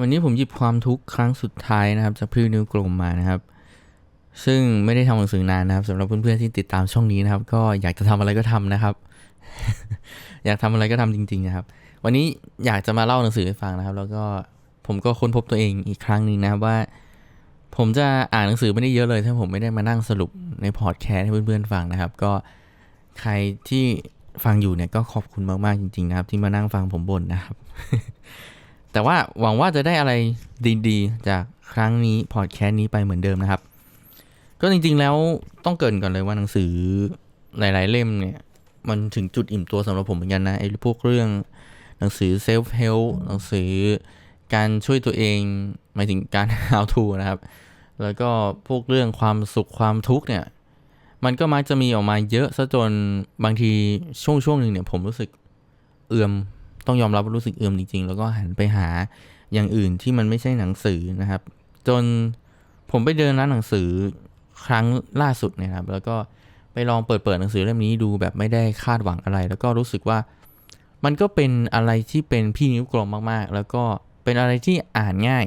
วันนี้ผมหยิบความทุกข์ครั้งสุดท้ายนะครับจากพี่นิวกลมมานะครับ ซึ่งไม่ได้ทำหนังสือนานนะครับสำหรับเพื่อนๆที่ติดตามช่องนี้นะครับ ก็อยากจะทำอะไรก็ทำนะครับ อยากทำอะไรก็ทำจริง ๆ นะครับ วันนี้อยากจะมาเล่าหนังสือให้ฟังนะครับ แล้วก็ผมก็ค้นพบตัวเองอีกครั้งหนึ่งนะครับว่า ผมจะอ่านหนังสือไม่ได้เยอะเลย ถ้าผมไม่ได้มานั่งสรุปในพอดแคสต์ให้เพื่อนๆฟังนะครับ ก็ใครที่ฟังอยู่เนี่ยก็ขอบคุณมากๆจริง ๆ นะครับ ที่มานั่งฟังผมบ่นนะครับ แต่ว่าหวังว่าจะได้อะไรดีๆ จากครั้งนี้พอดแคสต์นี้ไปเหมือนเดิมนะครับ ก็จริงๆแล้วต้องเกินก่อนเลยว่าหนังสือหลาย ๆ เล่มเนี่ย มันถึงจุดอิ่มตัวสำหรับผมเหมือนกันนะไอ้พวกเรื่องหนังสือ self help หนังสือการช่วยตัวเองหมายถึงการ how to นะครับ แล้วก็พวกเรื่องความสุขความทุกข์เนี่ย มันก็มักจะมีออกมาเยอะซะจนบางทีช่วงช่วงหนึ่งเนี่ยผมรู้สึกเอื่อม ต้องยอมรับว่ารู้สึกเอื่อมจริง ๆ แล้วก็หันไปหาอย่างอื่นที่มันไม่ใช่หนังสือนะครับ จนผมไปเดินร้านหนังสือครั้งล่าสุดเนะครับ แล้วก็ไปลองเปิดเปิดหนังสือเล่มนี้ดูแบบไม่ได้คาดหวังอะไร แล้วก็รู้สึกว่ามันก็เป็นอะไรที่เป็นพี่นิ้วกลมมากๆ แล้วก็เป็นอะไรที่อ่านง่าย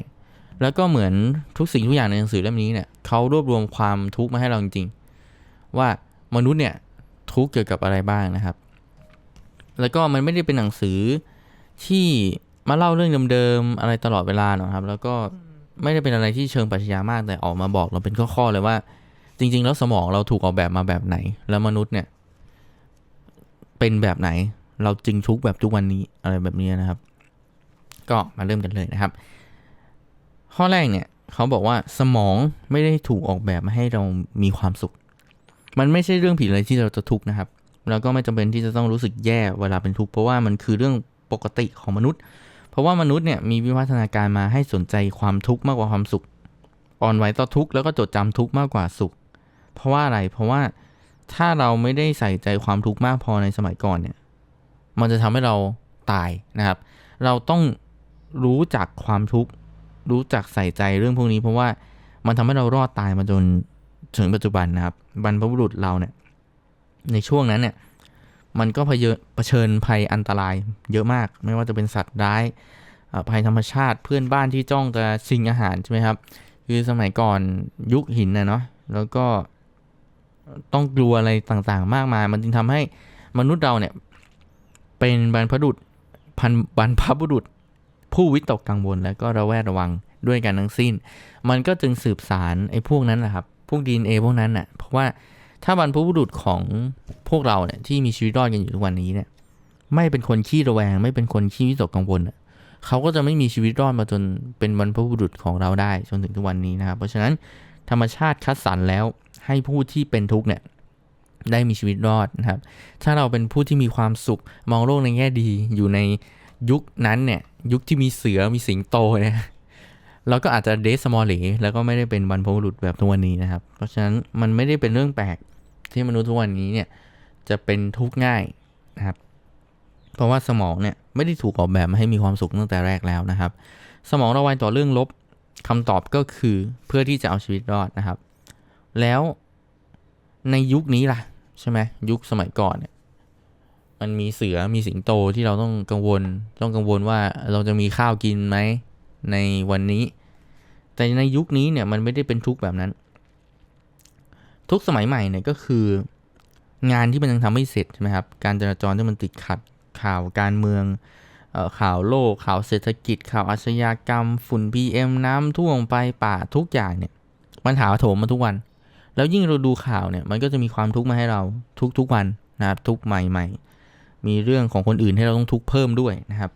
แล้วก็เหมือนทุกสิ่งทุกอย่างในหนังสือเล่มนี้เนี่ยเขารวบรวมความทุกข์มาให้เราจริงๆว่ามนุษย์เนี่ยทุกข์เกี่ยวกับอะไรบ้างนะครับ แล้วก็มันไม่ได้เป็นหนังสือ ที่มาเล่าเรื่องเดิมๆอะไรตลอดเวลาหรอกครับ แล้วก็ไม่ได้เป็นอะไรที่เชิงปรัชญามากแต่ออกมาบอกเราเป็นข้อๆเลยว่า จริง ๆ แล้วสมองเราถูกออกแบบมาแบบไหน แล้วมนุษย์เนี่ย เป็นแบบไหน เราจึงทุกข์แบบทุกวันนี้อะไรแบบนี้นะครับ ก็มาเริ่มกันเลยนะครับ ข้อแรกเนี่ยเขาบอกว่าสมองไม่ได้ถูกออกแบบมาให้เรามีความสุข มันไม่ใช่เรื่องผิดเลยที่เราจะทุกข์นะครับ แล้วก็ไม่จำเป็นที่จะต้องรู้สึกแย่เวลาเป็นทุกข์เพราะว่ามันคือเรื่อง ปกติของมนุษย์ เพราะว่ามนุษย์เนี่ยมีวิวัฒนาการมาให้สนใจความทุกข์มากกว่าความสุข อ่อนไหวต่อทุกข์แล้วก็จดจำทุกข์มากกว่าสุข เพราะว่าอะไร เพราะว่าถ้าเราไม่ได้ใส่ใจความทุกข์มากพอในสมัยก่อนเนี่ย มันจะทำให้เราตายนะครับ เราต้องรู้จักความทุกข์ รู้จักใส่ใจเรื่องพวกนี้ เพราะว่ามันทำให้เรารอดตายมาจนถึงปัจจุบันนะครับ บรรพบุรุษเราเนี่ย ในช่วงนั้นเนี่ย มันก็เผชิญเผชิญภัยอันตรายเยอะมาก ไม่ว่าจะเป็นสัตว์ร้ายภัยธรรมชาติเพื่อนบ้านที่จ้องจะชิงอาหารใช่ไหมครับ คือสมัยก่อนยุคหินนะเนาะแล้วก็ต้องกลัวอะไรต่างๆ มากมาย มันจึงทำให้มนุษย์เราเนี่ยเป็นบรรพบุรุษพันบรรพบุรุษ ผู้วิตกกังวลและก็ระแวดระวังด้วยกันทั้งสิ้น มันก็จึงสืบสารไอ้พวกนั้นแหละครับ พวกดีเอพวกนั้นน่ะเพราะว่า ถ้าบรรพบุรุษของพวกเราเนี่ยที่มีชีวิตรอดกันอยู่ทุกวันนี้เนี่ย ไม่เป็นคนขี้ระแวง ไม่เป็นคนขี้วิตกกังวลน่ะเขาก็จะไม่มีชีวิตรอดมาจนเป็นบรรพบุรุษของเราได้จนถึงทุกวันนี้นะครับ เพราะฉะนั้นธรรมชาติคัดสรรแล้วให้ผู้ที่เป็นทุกข์เนี่ยได้มีชีวิตรอดนะครับ ถ้าเราเป็นผู้ที่มีความสุขมองโลกในแง่ดีอยู่ในยุคนั้นเนี่ยยุคที่มีเสือมีสิงโตเนี่ยเราก็อาจจะเดสมอลเลแล้วก็ไม่ได้เป็นบรรพบุรุษแบบทุกวันนี้นะครับ เพราะฉะนั้นมันไม่ได้เป็นเรื่องแปลก ที่มนุษย์ทุกวันนี้เนี่ยจะเป็นทุกข์ง่ายนะครับ เพราะว่าสมองเนี่ยไม่ได้ถูกออกแบบมาให้มีความสุขตั้งแต่แรกแล้วนะครับ สมองระวังต่อเรื่องลบคำตอบก็คือเพื่อที่จะเอาชีวิตรอดนะครับ แล้วในยุคนี้ล่ะใช่ไหมยุคสมัยก่อนเนี่ยมันมีเสือมีสิงโตที่เราต้องกังวล ต้องกังวลว่าเราจะมีข้าวกินไหมในวันนี้ แต่ในยุคนี้เนี่ยมันไม่ได้เป็นทุกข์แบบนั้น ทุกสมัยใหม่เนี่ยก็คืองานที่มันยังทำไม่เสร็จใช่ไหมครับ การจราจรที่มันติดขัดข่าวการเมืองออข่าวโลก ข่าวเศรษฐกิจ ข่าวอาชญากรรม ฝุ่น PM น้ำท่วมไปป่าทุกอย่างเนี่ย มันถาโถมมาทุกวัน แล้วยิ่งเราดูข่าวเนี่ย มันก็จะมีความทุกข์มาให้เราทุกๆวันนะครับ ทุกใหม่ๆ มีเรื่องของคนอื่นให้เราต้องทุกข์เพิ่มด้วยนะครับ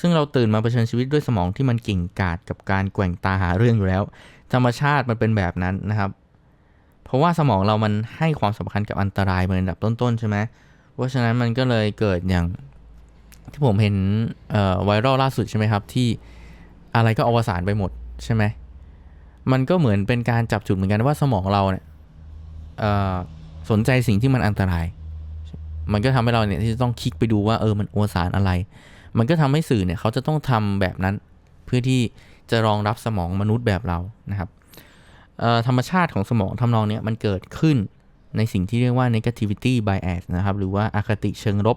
ซึ่งเราตื่นมาเผชิญชีวิตด้วยสมองที่มันเก่งกาจกับการแกว่งตาหาเรื่องอยู่แล้ว ธรรมชาติมันเป็นแบบนั้นนะครับ เพราะว่าสมองเรามันให้ความสำคัญกับอันตรายเป็นอันดับต้นๆใช่ไหมเพราะฉะนั้นมันก็เลยเกิดอย่างที่ผมเห็นไวรัลล่าสุดใช่ไหมครับ ที่อะไรก็อวสานไปหมดใช่ไหมมันก็เหมือนเป็นการจับจุดเหมือนกันว่าสมองเราเนี่ยสนใจสิ่งที่มันอันตราย มันก็ทำให้เราเนี่ยที่จะต้องคลิกไปดูว่าเออมันอวสานอะไร มันก็ทำให้สื่อเนี่ยเขาจะต้องทำแบบนั้น เพื่อที่จะรองรับสมองมนุษย์แบบเรานะครับ ธรรมชาติของสมองทำนองนี้มันเกิดขึ้นในสิ่งที่เรียกว่า negativity bias นะครับ หรือว่าอาคติเชิงลบ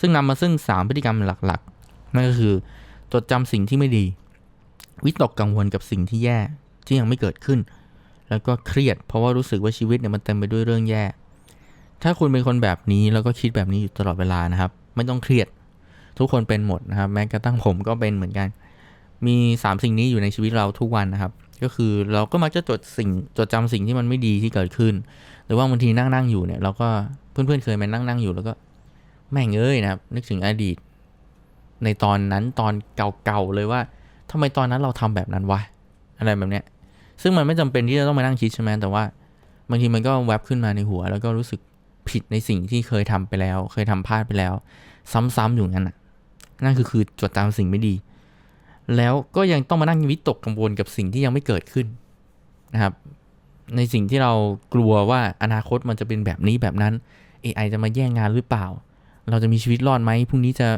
ซึ่งนำมาซึ่ง 3 พฤติกรรมหลักๆ นั่นก็คือ จดจำสิ่งที่ไม่ดี วิตกกังวลกับสิ่งที่แย่ที่ยังไม่เกิดขึ้น แล้วก็เครียด เพราะว่ารู้สึกว่าชีวิตเนี่ยมันเต็มไปด้วยเรื่องแย่ ถ้าคุณเป็นคนแบบนี้แล้วก็คิดแบบนี้อยู่ตลอดเวลานะครับ ไม่ต้องเครียด ทุกคนเป็นหมดนะครับ แม้กระทั่งผมก็เป็นเหมือนกัน มีสามสิ่งนี้อยู่ในชีวิตเราทุกวันนะครับ ก็คือเราก็มักจะจดสิ่งจดจำสิ่งที่มันไม่ดีที่เกิดขึ้น หรือว่าบางทีนั่งนั่งอยู่เนี่ยเราก็เพื่อนๆเคยมานั่งนั่งอยู่แล้วก็แม่งเอ้ยนะครับ นึกถึงอดีต ในตอนนั้นตอนเก่าๆเลยว่าทำไมตอนนั้นเราทำแบบนั้นวะอะไรแบบเนี้ย ซึ่งมันไม่จำเป็นที่จะต้องมานั่งคิดใช่ไหมแต่ว่าบางทีมันก็แวบขึ้นมาในหัว แล้วก็รู้สึกผิดในสิ่งที่เคยทำไปแล้ว เคยทำพลาดไปแล้ว ซ้ำๆอยู่งั้นน่ะนั่นคือคือจดจำสิ่งไม่ดี แล้วก็ยังต้องมานั่งวิตกกังวลกับสิ่งที่ยังไม่เกิดขึ้นนะครับ ในสิ่งที่เรากลัวว่าอนาคตมันจะเป็นแบบนี้แบบนั้น AI จะมาแย่งงานหรือเปล่า เราจะมีชีวิตรอดไหมพรุ่งนี้จะ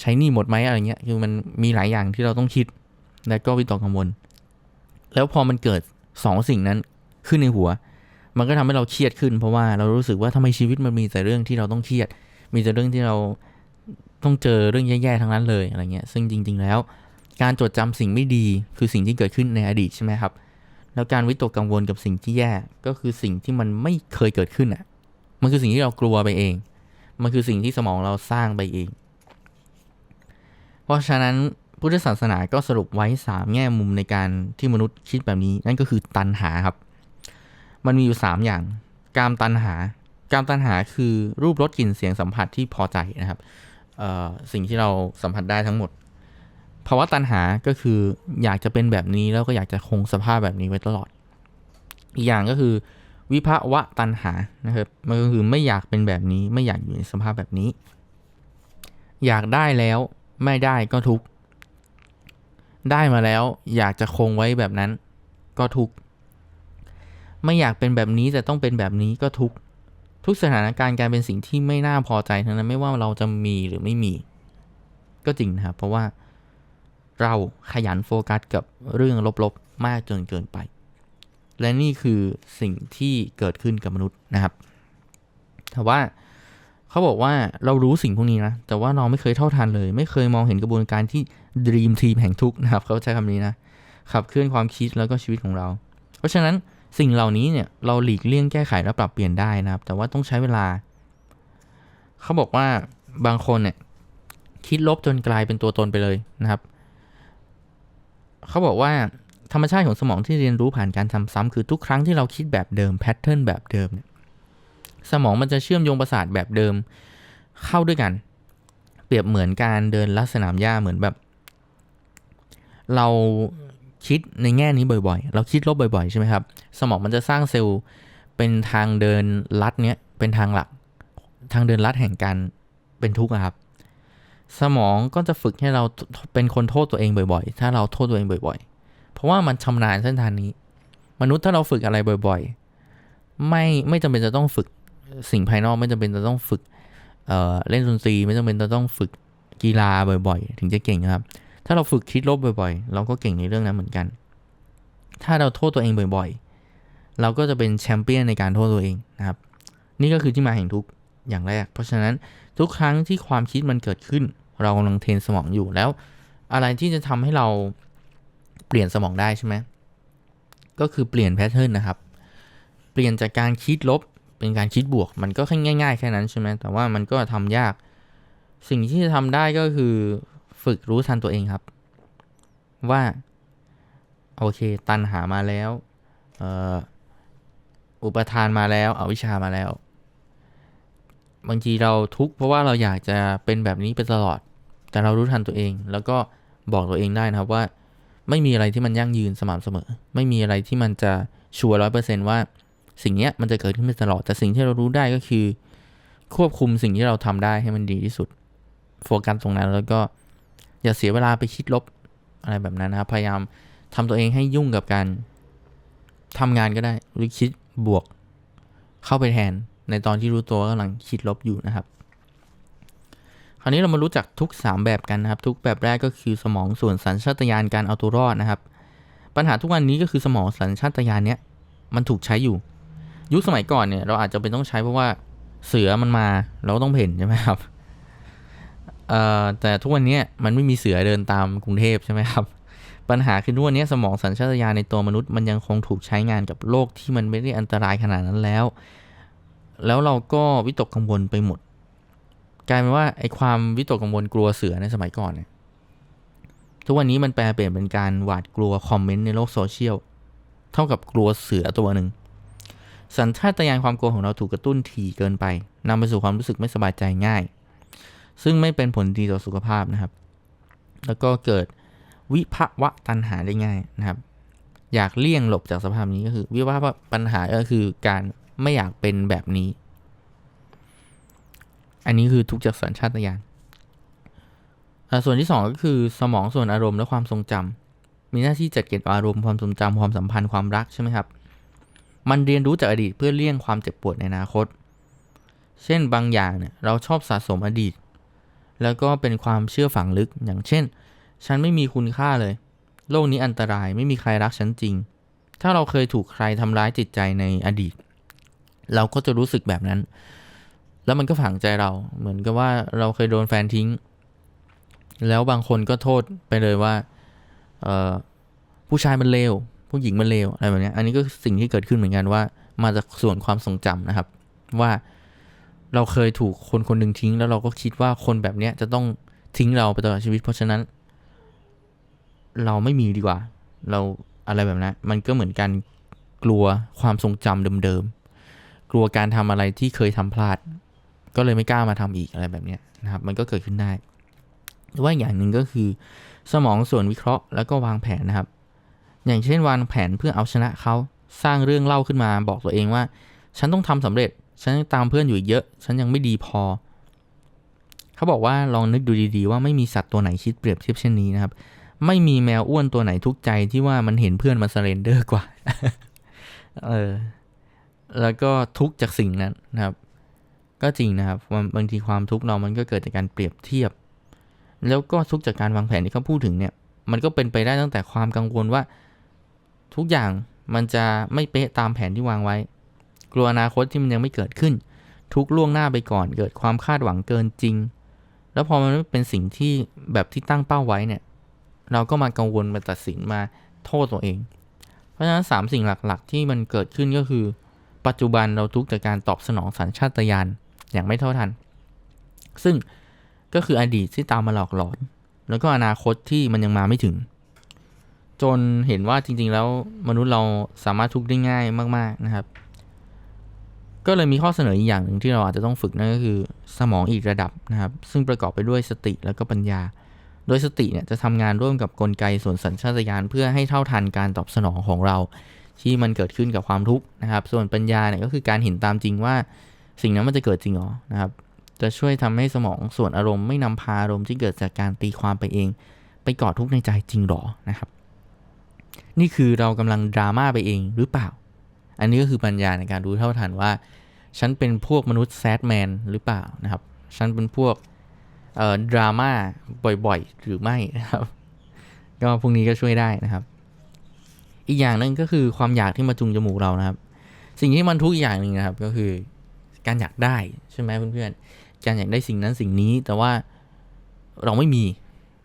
ใช้หนี้หมดไหมอะไรเงี้ยคือมันมีหลายอย่างที่เราต้องคิด และก็วิตกกังวล แล้วพอมันเกิดสองสิ่งนั้นขึ้นในหัว มันก็ทำให้เราเครียดขึ้น เพราะว่าเรารู้สึกว่าทำไมชีวิตมันมีแต่เรื่องที่เราต้องเครียด มีแต่เรื่องที่เราต้องเจอเรื่องแย่ๆทั้งนั้นเลยอะไรเงี้ย ซึ่งจริง ๆ แล้ว การจดจำสิ่งไม่ดีคือสิ่งที่เกิดขึ้นในอดีตใช่ไหมครับ แล้วการวิตกกังวลกับสิ่งที่แย่ก็คือสิ่งที่มันไม่เคยเกิดขึ้นอะ มันคือสิ่งที่เรากลัวไปเอง มันคือสิ่งที่สมองเราสร้างไปเอง เพราะฉะนั้นพุทธศาสนาก็สรุปไว้ 3 แง่มุมในการที่มนุษย์คิดแบบนี้ นั่นก็คือตัณหาครับ มันมีอยู่ 3 อย่าง กามตัณหา กามตัณหาคือรูปรสกลิ่นเสียงสัมผัสที่พอใจนะครับสิ่งที่เราสัมผัสได้ทั้งหมด ภาวะตัณหาก็คืออยากจะเป็นแบบนี้แล้วก็อยากจะคงสภาพแบบนี้ไว้ตลอด อีกอย่างก็คือวิภาวะตัณหานะครับมันก็คือไม่อยากเป็นแบบนี้ ไม่อยากอยู่ในสภาพแบบนี้ อยากได้แล้วไม่ได้ก็ทุกได้มาแล้วอยากจะคงไว้แบบนั้นก็ทุกไม่อยากเป็นแบบนี้แต่ต้องเป็นแบบนี้ก็ทุกทุกสถานการณ์การเป็นสิ่งที่ไม่น่าพอใจทั้งนั้นไม่ว่าเราจะมีหรือไม่มี ก็จริงนะครับเพราะว่า เราขยันโฟกัสกับเรื่องลบๆ มากจนเกินไป และนี่คือสิ่งที่เกิดขึ้นกับมนุษย์นะครับแต่ว่าเขาบอกว่าเรารู้สิ่งพวกนี้นะ แต่ว่าเราไม่เคยเท่าทันเลย ไม่เคยมองเห็นกระบวนการที่ Dream Team แห่งทุกนะครับ เขาใช้คำนี้นะขับเคลื่อนความคิดแล้วก็ชีวิตของเรา เพราะฉะนั้นสิ่งเหล่านี้เนี่ยเราหลีกเลี่ยงแก้ไขและปรับเปลี่ยนได้นะครับ แต่ว่าต้องใช้เวลา เขาบอกว่าบางคนเนี่ยคิดลบจนกลายเป็นตัวตนไปเลยนะครับ เขาบอกว่าธรรมชาติของสมองที่เรียนรู้ผ่านการทำซ้ำคือทุกครั้งที่เราคิดแบบเดิมแพทเทิร์นแบบเดิมเนี่ยสมองมันจะเชื่อมโยงประสาทแบบเดิมเข้าด้วยกัน เปรียบเหมือนการเดินลัดสนามหญ้าเหมือนแบบ เราคิดในแง่นี้บ่อยๆ เราคิดลบบ่อยๆ ใช่ไหมครับ สมองมันจะสร้างเซลล์เป็นทางเดินลัดเนี้ยเป็นทางหลัก ทางเดินลัดแห่งการเป็นทุกข์ครับ สมองก็จะฝึกให้เราเป็นคนโทษตัวเองบ่อย ๆ ถ้าเราโทษตัวเองบ่อย ๆ เพราะว่ามันชำนาญเส้นทางนี้ มนุษย์ถ้าเราฝึกอะไรบ่อย ๆ ไม่ไม่จำเป็นจะต้องฝึกสิ่งภายนอกไม่จำเป็นจะต้องฝึกเเล่นดนตรีไม่จำเป็นจะต้องฝึกกีฬาบ่อย ๆ ถึงจะเก่งครับ ถ้าเราฝึกคิดลบบ่อยๆ เราก็เก่งในเรื่องนั้นเหมือนกัน ถ้าเราโทษตัวเองบ่อยๆ เราก็จะเป็นแชมเปี้ยนในการโทษตัวเองนะครับ นี่ก็คือที่มาแห่งทุกอย่างแรก เพราะฉะนั้นทุกครั้งที่ความคิดมันเกิดขึ้น เรากำลังเทรนสมองอยู่แล้ว อะไรที่จะทำให้เราเปลี่ยนสมองได้ใช่ไหมก็คือเปลี่ยนแพทเทิร์นนะครับ เปลี่ยนจากการคิดลบเป็นการคิดบวก มันก็แค่ง่าย ๆ แค่นั้นใช่ไหมแต่ว่ามันก็ทำยาก สิ่งที่จะทำได้ก็คือฝึกรู้ทันตัวเองครับ ว่าโอเค ตันหามาแล้วอุปทานมาแล้วเอาวิชามาแล้ว บางทีเราทุกข์เพราะว่าเราอยากจะเป็นแบบนี้ไปตลอด แต่เรารู้ทันตัวเอง แล้วก็บอกตัวเองได้นะครับว่า ไม่มีอะไรที่มันยั่งยืนสม่ำเสมอ ไม่มีอะไรที่มันจะชัวร์ร้อยเปอร์เซนต์ว่าสิ่งนี้มันจะเกิดขึ้นไปตลอด แต่สิ่งที่เรารู้ได้ก็คือ ควบคุมสิ่งที่เราทำได้ให้มันดีที่สุด โฟกัสตรงนั้นแล้วก็อย่าเสียเวลาไปคิดลบอะไรแบบนั้นนะครับ พยายามทำตัวเองให้ยุ่งกับการทำงานก็ได้ หรือคิดบวกเข้าไปแทน ในตอนที่รู้ตัวกำลังคิดลบอยู่นะครับ คราวนี้เรามารู้จักทุก 3 แบบกันนะครับ ทุกแบบแรกก็คือสมองส่วนสัญชาตญาณการเอาตัวรอดนะครับ ปัญหาทุกวันนี้ก็คือสมองสัญชาตญาณเนี้ยมันถูกใช้อยู่ ยุคสมัยก่อนเนี่ยเราอาจจะเป็นต้องใช้เพราะว่าเสือมันมาเราก็ต้องเพ่นใช่ไหมครับเอ่อแต่ทุกวันนี้มันไม่มีเสือเดินตามกรุงเทพใช่ไหมครับ ปัญหาคือทุกวันนี้สมองสัญชาตญาณในตัวมนุษย์มันยังคงถูกใช้งานกับโลกที่มันไม่ได้อันตรายขนาดนั้นแล้ว แล้วเราก็วิตกกังวลไปหมด กลายเป็นว่าไอ้ความวิตกกังวลกลัวเสือในสมัยก่อนเนี่ยทุกวันนี้มันแปลเปลี่ยนเป็นการหวาดกลัวคอมเมนต์ในโลกโซเชียลเท่ากับกลัวเสือตัวหนึ่งสัญชาตญาณความกลัวของเราถูกกระตุ้นถี่เกินไปนำไปสู่ความรู้สึกไม่สบายใจง่าย ซึ่งไม่เป็นผลดีต่อสุขภาพนะครับ แล้วก็เกิดวิภาวะตัณหาได้ง่ายนะครับ อยากเลี่ยงหลบจากสภาพนี้ก็คือ วิภาวะปัญหาก็คือการ ไม่อยากเป็นแบบนี้ อันนี้คือทุกจากสัญชาตญาณส่วนที่สองก็คือสมองส่วนอารมณ์และความทรงจำมีหน้าที่จัดเก็บอารมณ์ความทรงจำความสัมพันธ์ความรักใช่ไหมครับ มันเรียนรู้จากอดีตเพื่อเลี่ยงความเจ็บปวดในอนาคต เช่นบางอย่างเนี่ยเราชอบสะสมอดีต แล้วก็เป็นความเชื่อฝังลึกอย่างเช่น ฉันไม่มีคุณค่าเลย โลกนี้อันตรายไม่มีใครรักฉันจริง ถ้าเราเคยถูกใครทำร้ายจิตใจในอดีต เราก็จะรู้สึกแบบนั้น แล้วมันก็ฝังใจเรา เหมือนกับว่าเราเคยโดนแฟนทิ้ง แล้วบางคนก็โทษไปเลยว่าผู้ชายมันเลว ผู้หญิงมันเลวอะไรแบบนี้ อันนี้ก็สิ่งที่เกิดขึ้นเหมือนกันว่า มาจากส่วนความทรงจำนะครับ ว่าเราเคยถูกคนคนหนึ่งทิ้ง แล้วเราก็คิดว่าคนแบบเนี้ยจะต้องทิ้งเราไปตลอดชีวิต เพราะฉะนั้น เราไม่มีดีกว่า เราอะไรแบบนั้น มันก็เหมือนกันกลัวความทรงจำเดิมๆ กลัวการทำอะไรที่เคยทำพลาด ก็เลยไม่กล้ามาทำอีกอะไรแบบเนี้ยนะครับ มันก็เกิดขึ้นได้หรือว่าอย่างหนึ่งก็คือ สมองส่วนวิเคราะห์แล้วก็วางแผนนะครับ อย่างเช่นวางแผนเพื่อเอาชนะเขาสร้างเรื่องเล่าขึ้นมาบอกตัวเองว่า ฉันต้องทำสำเร็จ ฉันตามเพื่อนอยู่เยอะ ฉันยังไม่ดีพอ เขาบอกว่าลองนึกดูดีๆ ว่าไม่มีสัตว์ตัวไหนคิดเปรียบเทียบเช่นนี้นะครับ ไม่มีแมวอ้วนตัวไหนทุกใจที่ว่ามันเห็นเพื่อนมาสเรนเดอร์กว่า เออ แล้วก็ทุกจากสิ่งนั้นนะครับ ก็จริงนะครับบางทีความทุกข์เรามันก็เกิดจากการเปรียบเทียบ แล้วก็ทุกจากการวางแผนที่เขาพูดถึงเนี่ย มันก็เป็นไปได้ตั้งแต่ความกังวลว่า ทุกอย่างมันจะไม่เป๊ะตามแผนที่วางไว้ กลัวอนาคตที่มันยังไม่เกิดขึ้น ทุกล่วงหน้าไปก่อน เกิดความคาดหวังเกินจริง แล้วพอมันไม่เป็นสิ่งที่แบบที่ตั้งเป้าไว้เนี่ย เราก็มากังวลมาตัดสินมาโทษตัวเอง เพราะฉะนั้นสามสิ่งหลักๆ ที่มันเกิดขึ้นก็คือ ปัจจุบันเราทุกข์จากการตอบสนองสัญชาตญาณอย่างไม่เท่าทัน ซึ่งก็คืออดีตที่ตามมาหลอกหลอน แล้วก็อนาคตที่มันยังมาไม่ถึง จนเห็นว่าจริง ๆ แล้วมนุษย์เราสามารถทุกข์ได้ง่ายมาก ๆนะครับ ก็เลยมีข้อเสนออีกอย่างหนึ่งที่เราอาจจะต้องฝึกนั่นก็คือสมองอีกระดับนะครับ ซึ่งประกอบไปด้วยสติแล้วก็ปัญญา โดยสติเนี่ยจะทำงานร่วมกับกลไกส่วนสัญชาตญาณเพื่อให้เท่าทันการตอบสนองของเรา ที่มันเกิดขึ้นกับความทุกข์นะครับ ส่วนปัญญาเนี่ยก็คือการเห็นตามจริงว่าสิ่งนั้นมันจะเกิดจริงหรอนะครับ จะช่วยทำให้สมองส่วนอารมณ์ไม่นำพาอารมณ์ที่เกิดจากการตีความไปเอง ไปก่อทุกข์ในใจจริงหรอนะครับ นี่คือเรากำลังดราม่าไปเองหรือเปล่า อันนี้ก็คือปัญญาในการรู้เท่าทันว่า ฉันเป็นพวกมนุษย์แซดแมนหรือเปล่านะครับ ฉันเป็นพวกดราม่าบ่อยๆ หรือไม่นะครับ ก็พวกนี้ก็ช่วยได้นะครับ อีกอย่างหนึ่งก็คือความอยากที่มาจุงจมูกเรานะครับ สิ่งที่มันทุกอย่างหนึ่งนะครับก็คือการอยากได้ใช่ไหมเพื่อนๆการอยากได้สิ่งนั้นสิ่งนี้แต่ว่าเราไม่มี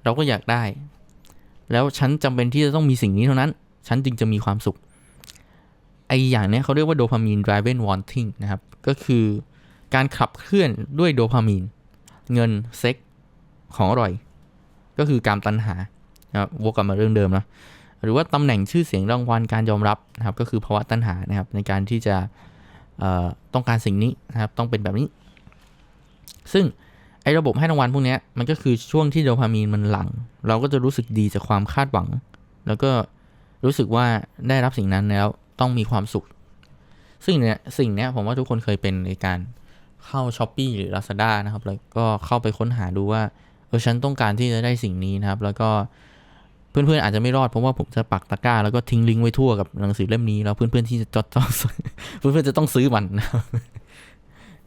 เราก็อยากได้ แล้วฉันจำเป็นที่จะต้องมีสิ่งนี้เท่านั้น ฉันจึงจะมีความสุขไออย่างนี้เขาเรียกว่าโดพามีน driven wanting นะครับ ก็คือการขับเคลื่อนด้วยโดพามีน เงินเซ็กของอร่อย ก็คือการตัณหานะครับวกกลับมาเรื่องเดิมนะ หรือว่าตำแหน่งชื่อเสียงรางวัลการยอมรับนะครับ ก็คือภาวะตัณหานะครับในการที่จะต้องการสิ่งนี้นะครับ ต้องเป็นแบบนี้ ซึ่งไอ้ระบบให้รางวัลพวกนี้มันก็คือช่วงที่โดพามีนมันหลัง เราก็จะรู้สึกดีจากความคาดหวัง แล้วก็รู้สึกว่าได้รับสิ่งนั้นแล้วต้องมีความสุข ซึ่งเนี่ยสิ่งเนี้ยผมว่าทุกคนเคยเป็นในการเข้า s h อ p e e หรือ Lazada นะครับ แล้วก็เข้าไปค้นหาดูว่าเออฉันต้องการที่จะได้สิ่งนี้นะครับ แล้วก็ เพื่อนๆอาจจะไม่รอดเพราะว่าผมจะปักตะกร้าแล้วก็ทิ้งลิงก์ไว้ทั่วกับหนังสือเล่มนี้แล้วเพื่อนๆที่จะจดต้องเพื่อนๆจะต้องซื้อมัน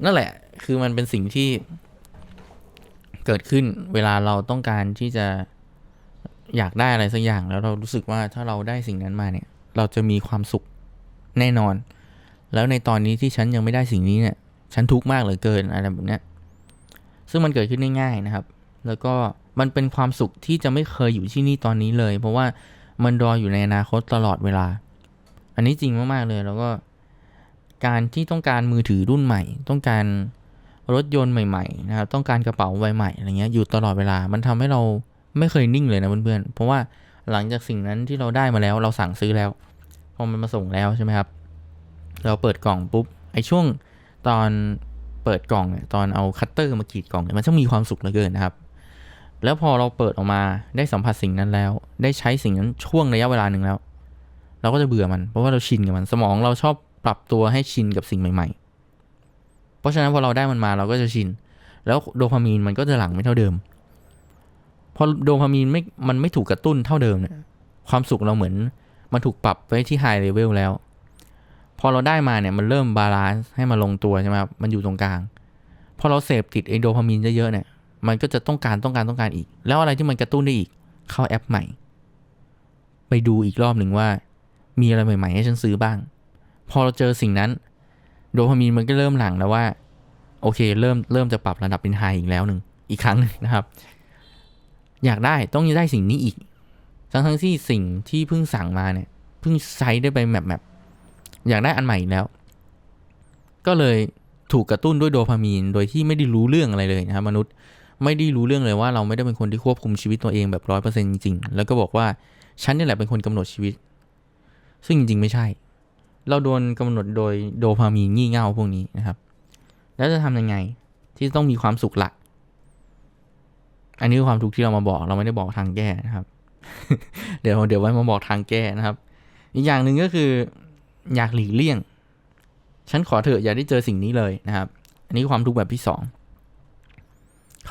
นั่นแหละ คือมันเป็นสิ่งที่เกิดขึ้นเวลาเราต้องการที่จะอยากได้อะไรสักอย่างแล้วเรารู้สึกว่าถ้าเราได้สิ่งนั้นมาเนี่ย เราจะมีความสุขแน่นอน แล้วในตอนนี้ที่ฉันยังไม่ได้สิ่งนี้เนี่ย ฉันทุกข์มากเหลือเกินอะไรแบบเนี้ยซึ่งมันเกิดขึ้นได้ง่ายนะครับ แล้วก็ มันเป็นความสุขที่จะไม่เคยอยู่ที่นี่ตอนนี้เลย เพราะว่ามันรออยู่ในอนาคตตลอดเวลา อันนี้จริงมาก ๆ เลยแล้วก็การที่ต้องการมือถือรุ่นใหม่ ต้องการรถยนต์ใหม่ๆนะครับต้องการกระเป๋าใบใหม่อะไรเงี้ยอยู่ตลอดเวลา มันทำให้เราไม่เคยนิ่งเลยนะเพื่อนๆเพราะว่าหลังจากสิ่งนั้นที่เราได้มาแล้วเราสั่งซื้อแล้วพอมันมาส่งแล้วใช่ไหมครับ เราเปิดกล่องปุ๊บไอช่วงตอนเปิดกล่องเนี่ยตอนเอาคัตเตอร์มากรีดกล่องเนี่ยมันจะมีความสุขเหลือเกินนะครับ แล้วพอเราเปิดออกมาได้สัมผัสสิ่งนั้นแล้ว ได้ใช้สิ่งนั้นช่วงระยะเวลาหนึ่งแล้ว เราก็จะเบื่อมันเพราะว่าเราชินกับมันสมองเราชอบปรับตัวให้ชินกับสิ่งใหม่ ๆ เพราะฉะนั้นพอเราได้มันมาเราก็จะชิน แล้วโดพามีนมันก็จะหลั่งไม่เท่าเดิม พอโดพามีนไม่มันไม่ถูกกระตุ้นเท่าเดิมเนี่ยความสุขเราเหมือนมันถูกปรับไว้ที่ไฮเลเวลแล้ว พอเราได้มาเนี่ยมันเริ่มบาลานซ์ให้มันลงตัวใช่ไหมครับมันอยู่ตรงกลาง พอเราเสพติดไอโดพามีนเยอะๆเนี่ย มันก็จะต้องการต้องการต้องการอีก แล้วอะไรที่มันกระตุ้นได้อีก เข้าแอปใหม่ ไปดูอีกรอบหนึ่งว่า มีอะไรใหม่ๆให้ฉันซื้อบ้าง พอเราเจอสิ่งนั้น โดพามีนมันก็เริ่มหลั่งแล้วว่า โอเค เริ่มเริ่มจะปรับระดับเป็นไฮอีกแล้วหนึ่งอีกครั้งนึงนะครับ อยากได้ต้องได้สิ่งนี้อีก ทั้งทั้งที่สิ่งที่เพิ่งสั่งมาเนี่ยเพิ่งใช้ได้ไปแมปแมปอยากได้อันใหม่อีกแล้ว ก็เลยถูกกระตุ้นด้วยโดพามีน โดยที่ไม่ได้รู้เรื่องอะไรเลยนะครับมนุษย์ ไม่ได้รู้เรื่องเลยว่าเราไม่ได้เป็นคนที่ควบคุมชีวิตตัวเองแบบร้อยเปอร์เซ็นต์จริงๆ แล้วก็บอกว่าฉันนี่แหละเป็นคนกำหนดชีวิต ซึ่งจริงๆ ไม่ใช่ เราโดนกำหนดโดยโดพามีนงี่เง่าพวกนี้นะครับ แล้วจะทำยังไงที่ต้องมีความสุขหลัก อันนี้คือความทุกข์ที่เรามาบอก เราไม่ได้บอกทางแก้นะครับ เดี๋ยวเดี๋ยวไว้มาบอกทางแก้นะครับ อีกอย่างหนึ่งก็คืออยากหลีกเลี่ยง ฉันขอเถอะอย่าได้เจอสิ่งนี้เลยนะครับ อันนี้ความทุกข์แบบที่สอง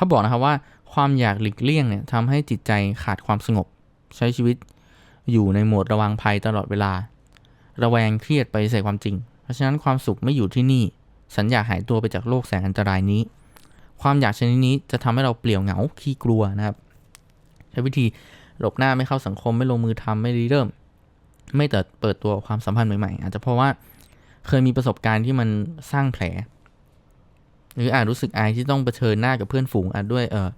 เขาบอกนะครับว่าความอยากหลีกเลี่ยงเนี่ยทำให้จิตใจขาดความสงบ ใช้ชีวิตอยู่ในโหมดระวังภัยตลอดเวลา ระแวงเครียดไปใส่ความจริง เพราะฉะนั้นความสุขไม่อยู่ที่นี่ สัญญาหายตัวไปจากโลกแสงอันตรายนี้ ความอยากชนิดนี้จะทำให้เราเปลี่ยวเหงาขี้กลัวนะครับ ใช้วิธีหลบหน้าไม่เข้าสังคมไม่ลงมือทำไม่รีเริ่ม ไม่เติดเปิดตัวความสัมพันธ์ใหม่ๆ อาจจะเพราะว่าเคยมีประสบการณ์ที่มันสร้างแผล หรืออาจรู้สึกอายที่ต้องเผชิญหน้ากับเพื่อนฝูงอาจด้วยเออ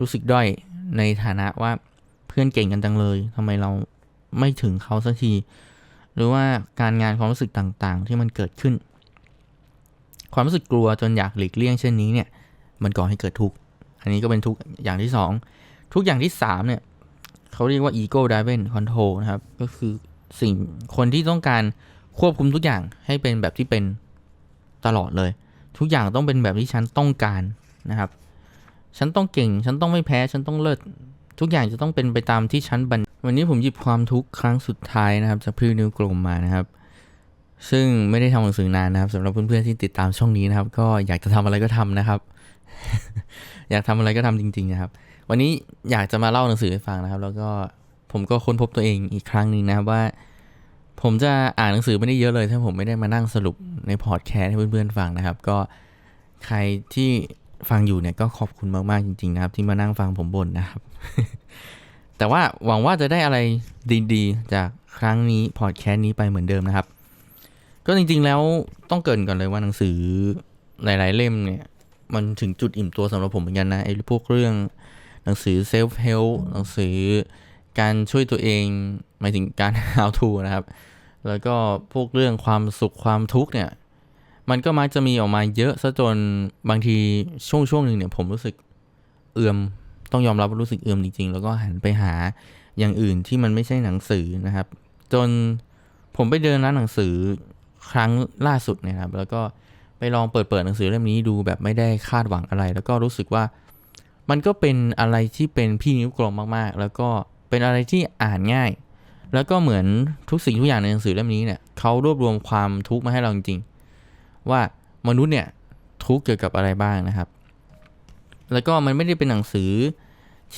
รู้สึกด้อยในฐานะว่าเพื่อนเก่งกันจังเลยทำไมเราไม่ถึงเขาสักที หรือว่าการงานความรู้สึกต่างๆ ที่มันเกิดขึ้น ความรู้สึกกลัวจนอยากหลีกเลี่ยงเช่นนี้เนี่ย มันก่อให้เกิดทุกข์อันนี้ก็เป็นทุกข์อย่างที่สองทุกข์อย่างที่สามเนี่ยเขาเรียกว่า ego driven control นะครับ ก็คือสิ่งคนที่ต้องการควบคุมทุกอย่างให้เป็นแบบที่เป็นตลอดเลย ทุกอย่างต้องเป็นแบบที่ฉันต้องการนะครับ ฉันต้องเก่ง ฉันต้องไม่แพ้ ฉันต้องเลิศ ทุกอย่างจะต้องเป็นไปตามที่ฉันบัน วันนี้ผมหยิบความทุกข์ครั้งสุดท้ายนะครับจากพี่นิวกลมมานะครับ ซึ่งไม่ได้ทำหนังสือนานนะครับสำหรับเพื่อนๆที่ติดตามช่องนี้นะครับ ก็อยากจะทำอะไรก็ทำนะครับ อยากทำอะไรก็ทำจริง ๆ นะครับ วันนี้อยากจะมาเล่าหนังสือให้ฟังนะครับ แล้วก็ผมก็ค้นพบตัวเองอีกครั้งหนึ่งนะครับว่า ผมจะอ่านหนังสือไม่ได้เยอะเลย ถ้าผมไม่ได้มานั่งสรุปในพอดแคสต์ให้เพื่อนๆฟังนะครับ ก็ใครที่ฟังอยู่เนี่ยก็ขอบคุณมากๆจริงๆนะครับ ที่มานั่งฟังผมบ่นนะครับ แต่ว่าหวังว่าจะได้อะไรดีๆ จากครั้งนี้พอดแคสต์นี้ไปเหมือนเดิมนะครับ ก็จริงๆแล้วต้องเกรินก่อนเลยว่าหนังสือหลาย ๆ เล่มเนี่ย มันถึงจุดอิ่มตัวสำหรับผมเหมือนกันนะไอ้พวกเรื่องหนังสือ self help หนังสือการช่วยตัวเองหมายถึงการ how to นะครับ แล้วก็พวกเรื่องความสุขความทุกข์เนี่ย มันก็มักจะมีออกมาเยอะซะจนบางทีช่วงช่วงหนึ่งเนี่ยผมรู้สึกเอื่อมต้องยอมรับว่ารู้สึกเอื่อมจริงๆ แล้วก็หันไปหาอย่างอื่นที่มันไม่ใช่หนังสือนะครับ จนผมไปเดินร้านหนังสือครั้งล่าสุดเนะครับ แล้วก็ไปลองเปิดเปิดหนังสือเล่มนี้ดูแบบไม่ได้คาดหวังอะไร แล้วก็รู้สึกว่ามันก็เป็นอะไรที่เป็นพี่นิ้วกลมมากๆ แล้วก็เป็นอะไรที่อ่านง่าย แล้วก็เหมือนทุกสิ่งทุกอย่างในหนังสือเล่มนี้เนี่ยเขารวบรวมความทุกข์มาให้เราจริงๆ ว่ามนุษย์เนี่ยทุกข์เกี่ยวกับอะไรบ้างนะครับ แล้วก็มันไม่ได้เป็นหนังสือ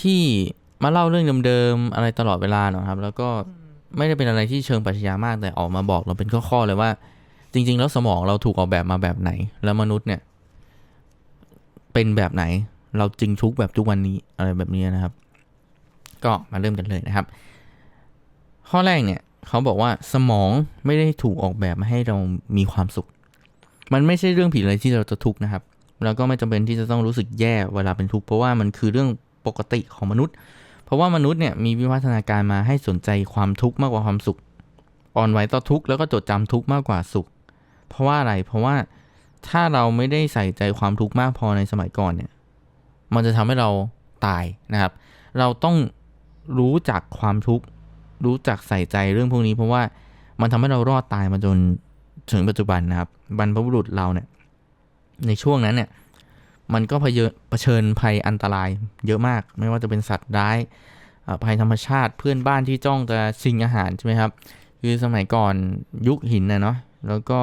ที่มาเล่าเรื่องเดิมๆอะไรตลอดเวลาหรอกครับ แล้วก็ไม่ได้เป็นอะไรที่เชิงปรัชญามากแต่ออกมาบอกเราเป็นข้อๆเลยว่า จริง ๆ แล้วสมองเราถูกออกแบบมาแบบไหน แล้วมนุษย์เนี่ย เป็นแบบไหน เราจึงทุกข์แบบทุกวันนี้อะไรแบบนี้นะครับ ก็มาเริ่มกันเลยนะครับ ข้อแรกเนี่ยเขาบอกว่าสมองไม่ได้ถูกออกแบบมาให้เรามีความสุข มันไม่ใช่เรื่องผิดเลยที่เราจะทุกข์นะครับ แล้วก็ไม่จำเป็นที่จะต้องรู้สึกแย่เวลาเป็นทุกข์เพราะว่ามันคือเรื่องปกติของมนุษย์ เพราะว่ามนุษย์เนี่ยมีวิวัฒนาการมาให้สนใจความทุกข์มากกว่าความสุข อ่อนไหวต่อทุกข์แล้วก็จดจำทุกข์มากกว่าสุข เพราะว่าอะไร เพราะว่าถ้าเราไม่ได้ใส่ใจความทุกข์มากพอในสมัยก่อนเนี่ย มันจะทำให้เราตายนะครับ เราต้องรู้จักความทุกข์ รู้จักใส่ใจเรื่องพวกนี้ เพราะว่ามันทำให้เรารอดตายมาจนถึงปัจจุบันนะครับ บรรพบุรุษเราเนี่ย ในช่วงนั้นเนี่ย มันก็เผชิญเผชิญภัยอันตรายเยอะมาก ไม่ว่าจะเป็นสัตว์ร้ายภัยธรรมชาติเพื่อนบ้านที่จ้องจะชิงอาหารใช่ไหมครับ คือสมัยก่อนยุคหินนะเนาะแล้วก็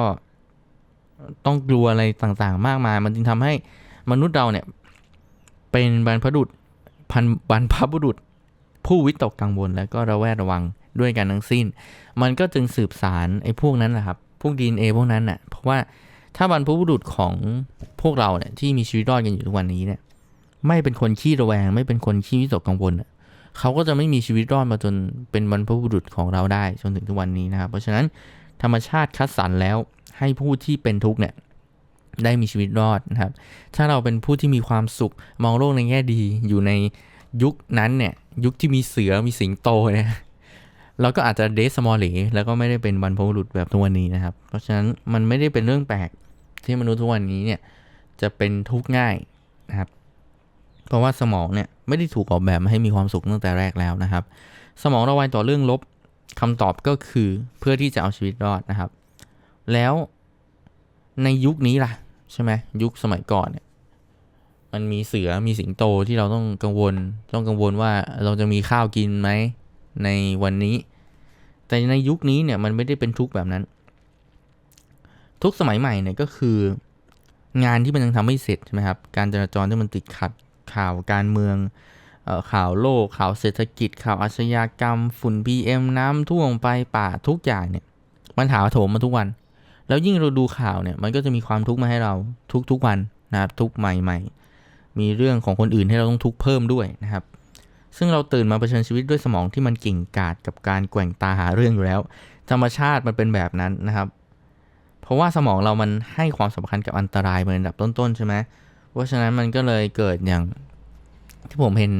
ต้องกลัวอะไรต่างๆ มากมาย มันจึงทำให้มนุษย์เราเนี่ย เป็นบรรพบุรุษพันบรรพบุรุษ ผู้วิตกกังวลแล้วก็ระแวดระวังด้วยกันทั้งสิ้น มันก็จึงสืบสารไอ้พวกนั้นแหละครับ พวกดีเอพวกนั้นน่ะ เพราะว่าถ้าบรรพบุรุษของพวกเราเนี่ยที่มีชีวิตรอดกันอยู่ทุกวันนี้เนี่ย ไม่เป็นคนขี้ระแวง ไม่เป็นคนขี้วิตกกังวลเขาก็จะไม่มีชีวิตรอดมาจนเป็นบรรพบุรุษของเราได้จนถึงทุกวันนี้นะครับ เพราะฉะนั้นธรรมชาติคัดสรรแล้วให้ผู้ที่เป็นทุกข์เนี่ยได้มีชีวิตรอดนะครับ ถ้าเราเป็นผู้ที่มีความสุขมองโลกในแง่ดีอยู่ใน ยุคนั้นเนี่ย ยุคที่มีเสือมีสิงโตเนี่ยเราก็อาจจะเดสมอลเลแล้วก็ไม่ได้เป็นบรรพบุรุษแบบทุกวันนี้นะครับ เพราะฉะนั้นมันไม่ได้เป็นเรื่องแปลกที่มนุษย์ทุกวันนี้เนี่ยจะเป็นทุกข์ง่ายนะครับ เพราะว่าสมองเนี่ยไม่ได้ถูกออกแบบมาให้มีความสุขตั้งแต่แรกแล้วนะครับ สมองระไวต่อเรื่องลบคำตอบก็คือเพื่อที่จะเอาชีวิตรอดนะครับ แล้วในยุคนี้ล่ะใช่ไหมยุคสมัยก่อนเนี่ย มันมีเสือมีสิงโตที่เราต้องกังวล ต้องกังวลว่าเราจะมีข้าวกินไหมในวันนี้ แต่ในยุคนี้เนี่ยมันไม่ได้เป็นทุกข์แบบนั้น ทุกสมัยใหม่เนี่ยก็คืองานที่มันยังทำไม่เสร็จใช่ไหมครับ การจราจรที่มันติดขัดข่าวการเมืองออข่าวโลก ข่าวเศรษฐกิจ ข่าวอาชญากรรม ฝุ่น PM น้ำท่วมไปป่าทุกอย่างเนี่ย มันถาโถมมาทุกวัน แล้วยิ่งเราดูข่าวเนี่ย มันก็จะมีความทุกข์มาให้เราทุกๆวันนะครับทุกใหม่ๆ มีเรื่องของคนอื่นให้เราต้องทุกข์เพิ่มด้วยนะครับ ซึ่งเราตื่นมาเผชิญชีวิตด้วยสมองที่มันเก่งกาจกับการแกว่งตาหาเรื่องอยู่แล้ว ธรรมชาติมันเป็นแบบนั้นนะครับ เพราะว่าสมองเรามันให้ความสำคัญกับอันตรายเป็นอันดับต้นๆใช่ไหมเพราะฉะนั้นมันก็เลยเกิดอย่างที่ผมเห็น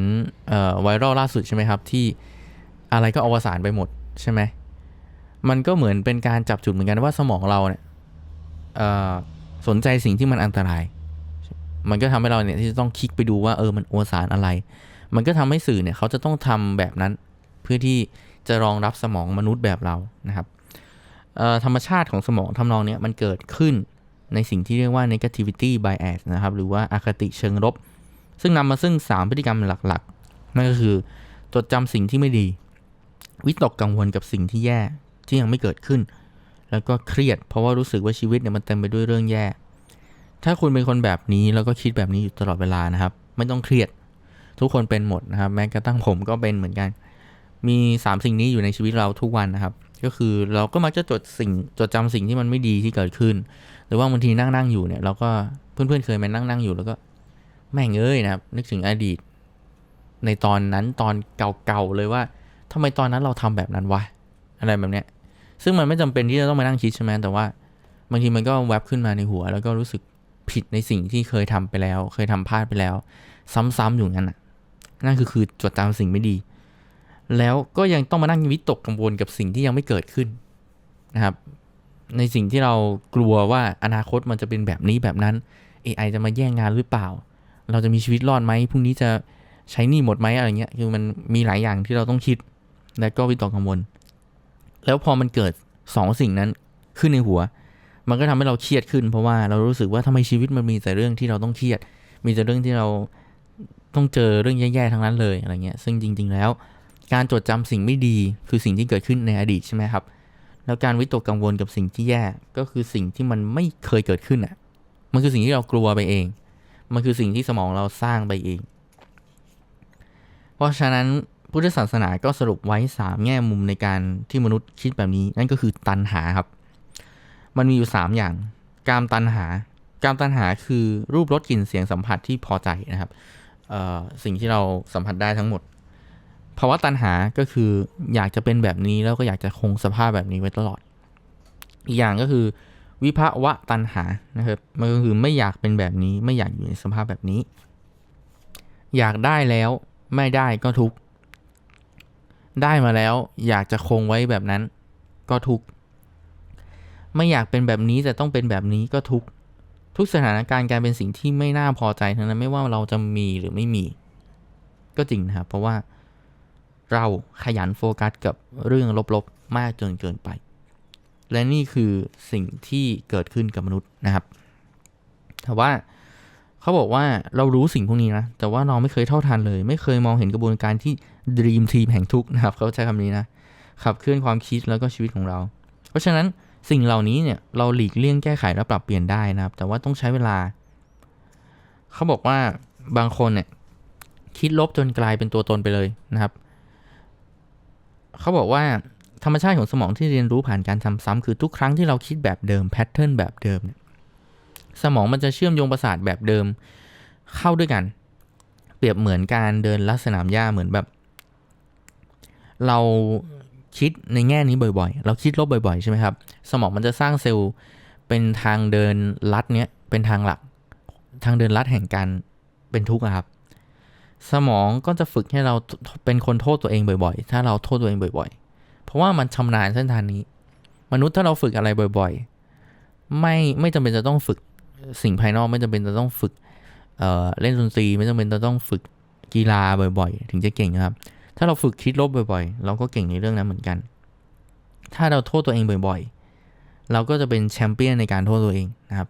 ไวรัลล่าสุดใช่ไหมครับ ที่อะไรก็อวสานไปหมดใช่ไหมมันก็เหมือนเป็นการจับจุดเหมือนกันว่าสมองเราเนี่ยสนใจสิ่งที่มันอันตราย มันก็ทำให้เราเนี่ยที่จะต้องคลิกไปดูว่าเออมันอวสานอะไร มันก็ทำให้สื่อเนี่ยเขาจะต้องทำแบบนั้น เพื่อที่จะรองรับสมองมนุษย์แบบเรานะครับธรรมชาติของสมองทำนองเนี้ยมันเกิดขึ้นในสิ่งที่เรียกว่า negativity bias นะครับ หรือว่าอาคติเชิงลบ ซึ่งนำมาซึ่ง 3 พฤติกรรมหลักๆ นั่นก็คือ จดจำสิ่งที่ไม่ดี วิตกกังวลกับสิ่งที่แย่ที่ยังไม่เกิดขึ้น แล้วก็เครียดเพราะว่ารู้สึกว่าชีวิตเนี่ยมันเต็มไปด้วยเรื่องแย่ ถ้าคุณเป็นคนแบบนี้แล้วก็คิดแบบนี้อยู่ตลอดเวลานะครับ ไม่ต้องเครียด ทุกคนเป็นหมดนะครับ แม้กระทั่งผมก็เป็นเหมือนกัน มี 3 สิ่งนี้อยู่ในชีวิตเราทุกวันนะครับ ก็คือเราก็มักจะจดสิ่งจดจำสิ่งที่มันไม่ดีที่เกิดขึ้น หรือว่าบางทีนั่งนั่งอยู่เนี่ยเราก็เพื่อนๆเคยมานั่งนั่งอยู่แล้วก็แม่งเอ้ยนะครับ นึกถึงอดีต ในตอนนั้นตอนเก่าๆเลยว่าทำไมตอนนั้นเราทำแบบนั้นวะอะไรแบบเนี้ยซึ่งมันไม่จำเป็นที่จะต้องมานั่งคิดใช่ไหมแต่ว่าบางทีมันก็แวบขึ้นมาในหัว แล้วก็รู้สึก ผิดในสิ่งที่เคยทำไปแล้ว เคยทำพลาดไปแล้ว ซ้ำๆอยู่งั้นน่ะ นั่นคือคือจดจำสิ่งไม่ดี แล้วก็ยังต้องมานั่งวิตกกังวลกับสิ่งที่ยังไม่เกิดขึ้นนะครับ ในสิ่งที่เรากลัวว่าอนาคตมันจะเป็นแบบนี้แบบนั้น AI จะมาแย่งงานหรือเปล่า เราจะมีชีวิตรอดไหมพรุ่งนี้จะใช้หนี้หมดไหมอะไรเงี้ย คือมันมีหลายอย่างที่เราต้องคิด และก็วิตกกังวล แล้วพอมันเกิดสองสิ่งนั้นขึ้นในหัว มันก็ทำให้เราเครียดขึ้น เพราะว่าเรารู้สึกว่าทำไมชีวิตมันมีแต่เรื่องที่เราต้องเครียด มีแต่เรื่องที่เราต้องเจอเรื่องแย่ๆทั้งนั้นเลยอะไรเงี้ย ซึ่งจริง ๆ แล้ว การจดจำสิ่งไม่ดีคือสิ่งที่เกิดขึ้นในอดีตใช่ไหมครับ แล้วการวิตกกังวลกับสิ่งที่แย่ก็คือสิ่งที่มันไม่เคยเกิดขึ้นอะ มันคือสิ่งที่เรากลัวไปเอง มันคือสิ่งที่สมองเราสร้างไปเอง เพราะฉะนั้นพุทธศาสนาก็สรุปไว้ 3 แง่มุมในการที่มนุษย์คิดแบบนี้ นั่นก็คือตัณหาครับ มันมีอยู่ 3 อย่าง กามตัณหา กามตัณหาคือรูปรสกลิ่นเสียงสัมผัสที่พอใจนะครับสิ่งที่เราสัมผัสได้ทั้งหมดภาวะตัณหาก็คืออยากจะเป็นแบบนี้แล้วก็อยากจะคงสภาพแบบนี้ไว้ตลอด อีกอย่างก็คือวิภาวะตัณหานะครับมันก็คือไม่อยากเป็นแบบนี้ไม่อยากอยู่ในสภาพแบบนี้ อยากได้แล้วไม่ได้ก็ทุกได้มาแล้วอยากจะคงไว้แบบนั้นก็ทุก ไม่อยากเป็นแบบนี้แต่ต้องเป็นแบบนี้ก็ทุกทุกสถานการณ์กลารเป็นสิ่งที่ไม่น่าพอใจทั้งนั้นไม่ว่าเราจะมีหรือไม่มี ก็จริงนะครับ เพราะว่าเราขยันโฟกัสกับเรื่องลบๆ มากจนเกินไป และนี่คือสิ่งที่เกิดขึ้นกับมนุษย์นะครับ แต่ว่าเขาบอกว่าเรารู้สิ่งพวกนี้นะ แต่ว่าเราไม่เคยเท่าทันเลย ไม่เคยมองเห็นกระบวนการที่ Dream Team แห่งทุกนะครับ เขาใช้คำนี้นะขับเคลื่อนความคิดแล้วก็ชีวิตของเรา เพราะฉะนั้น สิ่งเหล่านี้เนี่ยเราหลีกเลี่ยงแก้ไขและปรับเปลี่ยนได้นะครับ แต่ว่าต้องใช้เวลา เขาบอกว่าบางคนเนี่ยคิดลบจนกลายเป็นตัวตนไปเลยนะครับ เขาบอกว่าธรรมชาติของสมองที่เรียนรู้ผ่านการทำซ้ำคือทุกครั้งที่เราคิดแบบเดิมแพทเทิร์นแบบเดิมเนี่ยสมองมันจะเชื่อมโยงประสาทแบบเดิมเข้าด้วยกัน เปรียบเหมือนการเดินลัดสนามหญ้าเหมือนแบบ เรา คิดในแง่นี้บ่อยๆ เราคิดลบบ่อยๆ ใช่ไหมครับ สมองมันจะสร้างเซลล์เป็นทางเดินลัดเนี้ยเป็นทางหลัก ทางเดินลัดแห่งการเป็นทุกข์ครับ สมองก็จะฝึกให้เราเป็นคนโทษตัวเองบ่อยๆ ถ้าเราโทษตัวเองบ่อยๆ เพราะว่ามันชำนาญเส้นทางนี้ มนุษย์ถ้าเราฝึกอะไรบ่อยๆ ไม่ไม่จำเป็นจะต้องฝึกสิ่งภายนอกไม่จำเป็นจะต้องฝึกเเล่นดนตรีไม่จำเป็นจะต้องฝึกกีฬาบ่อยๆ ถึงจะเก่งครับ ถ้าเราฝึกคิดลบบ่อยๆ เราก็เก่งในเรื่องนั้นเหมือนกัน ถ้าเราโทษตัวเองบ่อยๆ เราก็จะเป็นแชมเปี้ยนในการโทษตัวเองนะครับ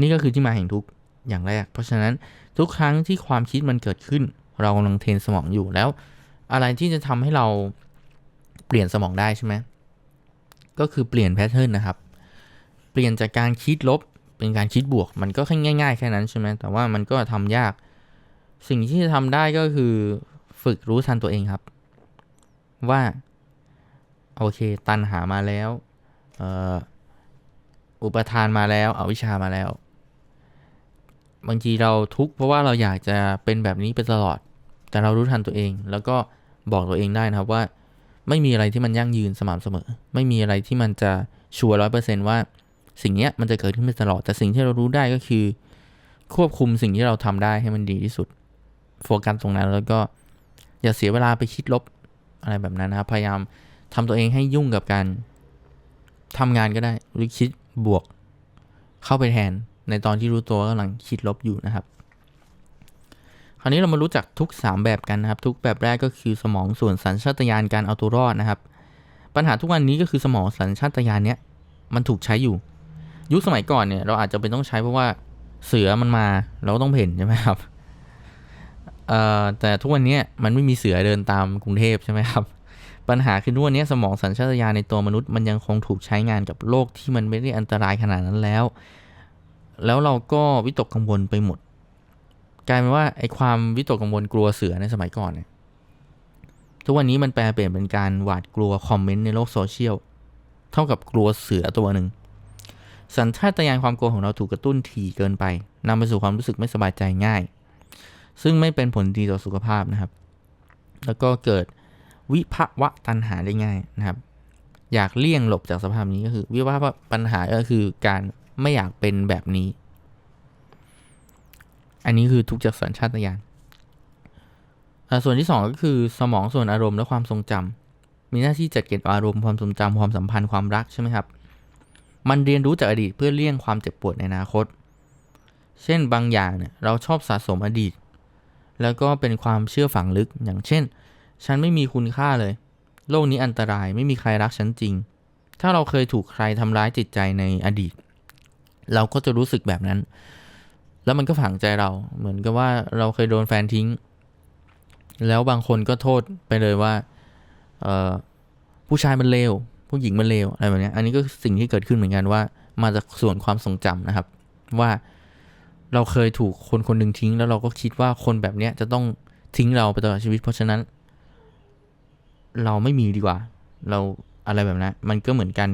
นี่ก็คือที่มาแห่งทุกอย่างแรก เพราะฉะนั้นทุกครั้งที่ความคิดมันเกิดขึ้น เรากำลังเทรนสมองอยู่แล้ว อะไรที่จะทำให้เราเปลี่ยนสมองได้ใช่ไหมก็คือเปลี่ยนแพทเทิร์นนะครับ เปลี่ยนจากการคิดลบเป็นการคิดบวก มันก็แค่ง่าย ๆ แค่นั้นใช่ไหมแต่ว่ามันก็ทำยาก สิ่งที่จะทำได้ก็คือ ฝึกรู้ทันตัวเองครับ ว่า โอเค ตันหามาแล้วอุปทานมาแล้วเอาวิชามาแล้ว บางทีเราทุกข์เพราะว่าเราอยากจะเป็นแบบนี้ไปตลอด แต่เรารู้ทันตัวเอง แล้วก็บอกตัวเองได้นะครับว่า ไม่มีอะไรที่มันยั่งยืนสม่ำเสมอ ไม่มีอะไรที่มันจะชัวร์ร้อยเปอร์เซนต์ว่าสิ่งนี้มันจะเกิดขึ้นไปตลอด แต่สิ่งที่เรารู้ได้ก็คือ ควบคุมสิ่งที่เราทำได้ให้มันดีที่สุด โฟกัสตรงนั้นแล้วก็ อย่าเสียเวลาไปคิดลบอะไรแบบนั้นนะครับ พยายามทำตัวเองให้ยุ่งกับการทำงานก็ได้หรือคิดบวกเข้าไปแทนในตอนที่รู้ตัวกำลังคิดลบอยู่นะครับ คราวนี้เรามารู้จักทุก 3 แบบกันนะครับ ทุกแบบแรกก็คือสมองส่วนสัญชาตญาณการเอาตัวรอดนะครับ ปัญหาทุกวันนี้ก็คือสมองสัญชาตญาณเนี้ยมันถูกใช้อยู่ ยุคสมัยก่อนเนี่ยเราอาจจะเป็นต้องใช้เพราะว่าเสือมันมาเราก็ต้องเพ่นใช่ไหมครับ เอ่อแต่ทุกวันนี้มันไม่มีเสือเดินตามกรุงเทพใช่ไหมครับ ปัญหาคือทุกวันนี้สมองสัญชาตญาณในตัวมนุษย์มันยังคงถูกใช้งานกับโลกที่มันไม่ได้อันตรายขนาดนั้นแล้ว แล้วเราก็วิตกกังวลไปหมด กลายเป็นว่าไอ้ความวิตกกังวลกลัวเสือในสมัยก่อนเนี่ยทุกวันนี้มันแปลเปลี่ยนเป็นการหวาดกลัวคอมเมนต์ในโลกโซเชียลเท่ากับกลัวเสือตัวหนึ่งสัญชาตญาณความกลัวของเราถูกกระตุ้นถี่เกินไปนำไปสู่ความรู้สึกไม่สบายใจง่าย ซึ่งไม่เป็นผลดีต่อสุขภาพนะครับ แล้วก็เกิดวิภาวะตัณหาได้ง่ายนะครับ อยากเลี่ยงหลบจากสภาพนี้ก็คือ วิภาวะปัญหาก็คือการไม่อยากเป็นแบบนี้ อันนี้คือทุกจากสัญชาตญาณส่วนที่ 2 ก็คือสมองส่วนอารมณ์และความทรงจำมีหน้าที่จัดเก็บอารมณ์ความทรงจำความสัมพันธ์ความรักใช่ไหมครับ มันเรียนรู้จากอดีตเพื่อเลี่ยงความเจ็บปวดในอนาคต เช่นบางอย่างเนี่ยเราชอบสะสมอดีต แล้วก็เป็นความเชื่อฝังลึกอย่างเช่น ฉันไม่มีคุณค่าเลย โลกนี้อันตรายไม่มีใครรักฉันจริง ถ้าเราเคยถูกใครทำร้ายจิตใจในอดีต เราก็จะรู้สึกแบบนั้น แล้วมันก็ฝังใจเราเหมือนกับว่าเราเคยโดนแฟนทิ้ง แล้วบางคนก็โทษไปเลยว่าผู้ชายมันเลวผู้หญิงมันเลวอะไรแบบนี้อันนี้ก็สิ่งที่เกิดขึ้นเหมือนกันว่ามาจากส่วนความทรงจำนะครับ ว่า เราเคยถูกคนคนหนึ่งทิ้ง แล้วเราก็คิดว่าคนแบบเนี้ยจะต้องทิ้งเราไปตลอดชีวิต เพราะฉะนั้น เราไม่มีดีกว่า เราอะไรแบบนั้นมันก็เหมือนกัน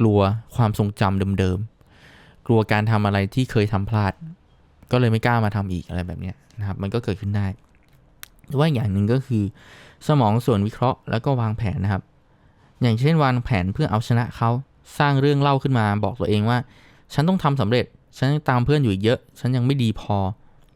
กลัวความทรงจำเดิมๆกลัวการทำอะไรที่เคยทำพลาด ก็เลยไม่กล้ามาทำอีกอะไรแบบนี้นะครับ มันก็เกิดขึ้นได้หรือว่าอย่างหนึ่งก็คือ สมองส่วนวิเคราะห์แล้วก็วางแผนนะครับ อย่างเช่นวางแผนเพื่อเอาชนะเขาสร้างเรื่องเล่าขึ้นมาบอกตัวเองว่า ฉันต้องทำสำเร็จ ฉันยังตามเพื่อนอยู่เยอะ ฉันยังไม่ดีพอ